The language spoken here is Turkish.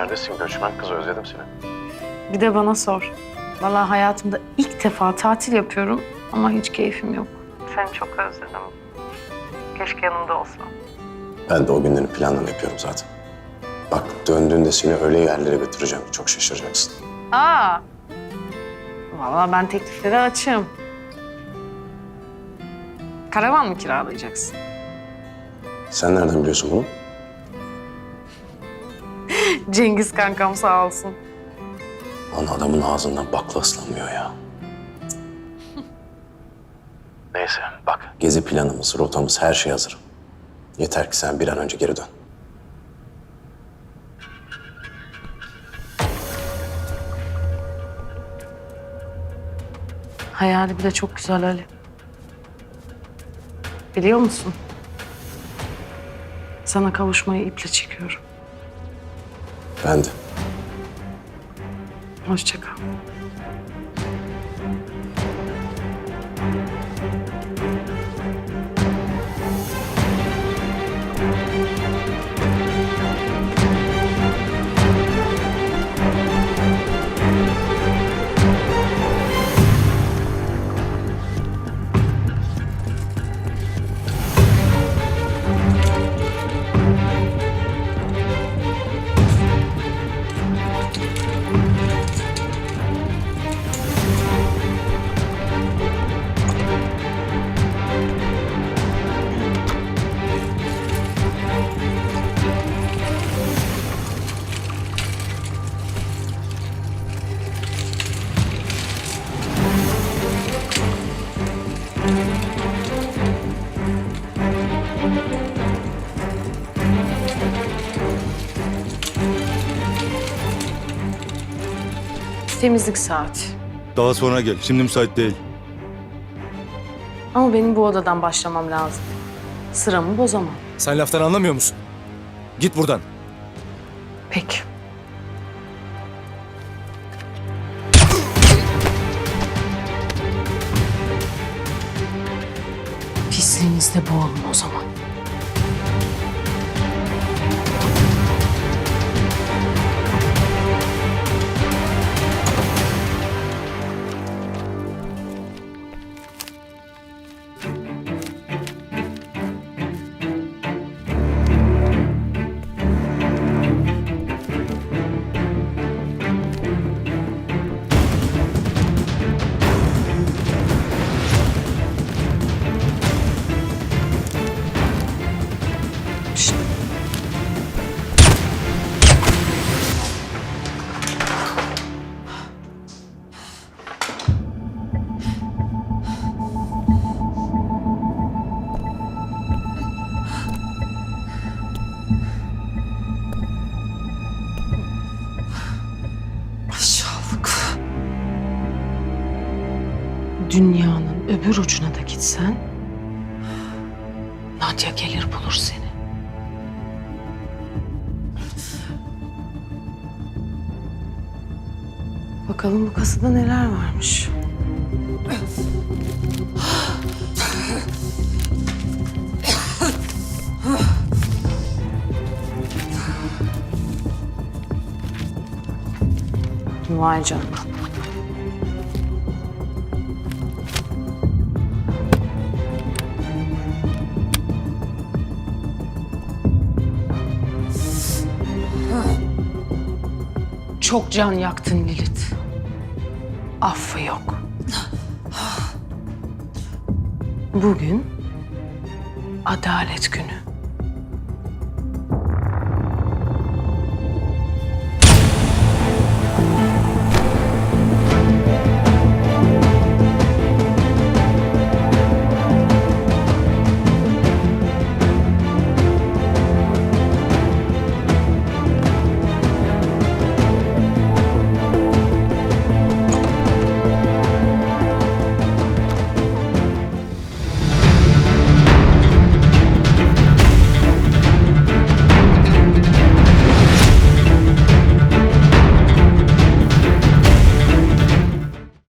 Neredesin göçmen kız özledim seni. Bir de bana sor. Vallahi hayatımda ilk defa tatil yapıyorum ama hiç keyfim yok. Seni çok özledim. Keşke yanımda olsan. Ben de o günlerin planlarını yapıyorum zaten. Bak döndüğünde seni öyle yerlere götüreceğim ki çok şaşıracaksın. Aa. Vallahi ben tekliflere açığım. Karavan mı kiralayacaksın? Sen nereden biliyorsun bunu? Cengiz kankam sağ olsun. Lan adamın ağzından bakla ıslanmıyor ya. Neyse bak. Gezi planımız, rotamız her şey hazır. Yeter ki sen bir an önce geri dön. Hayali bile çok güzel Ali. Biliyor musun? Sana kavuşmayı iple çekiyorum. Ben de. Hoşça kal. Temizlik saati. Daha sonra gel. Şimdi müsait değil. Ama benim bu odadan başlamam lazım. Sıramı bozamam. Sen laftan anlamıyor musun? Git buradan. Peki. Pisliğinizde boğulun o zaman. Dünyanın öbür ucuna da gitsen Nadia gelir bulur seni. Bakalım bu kasada neler varmış. Vay canına. Çok can yaktın Lilith. Affı yok. Bugün adalet günü.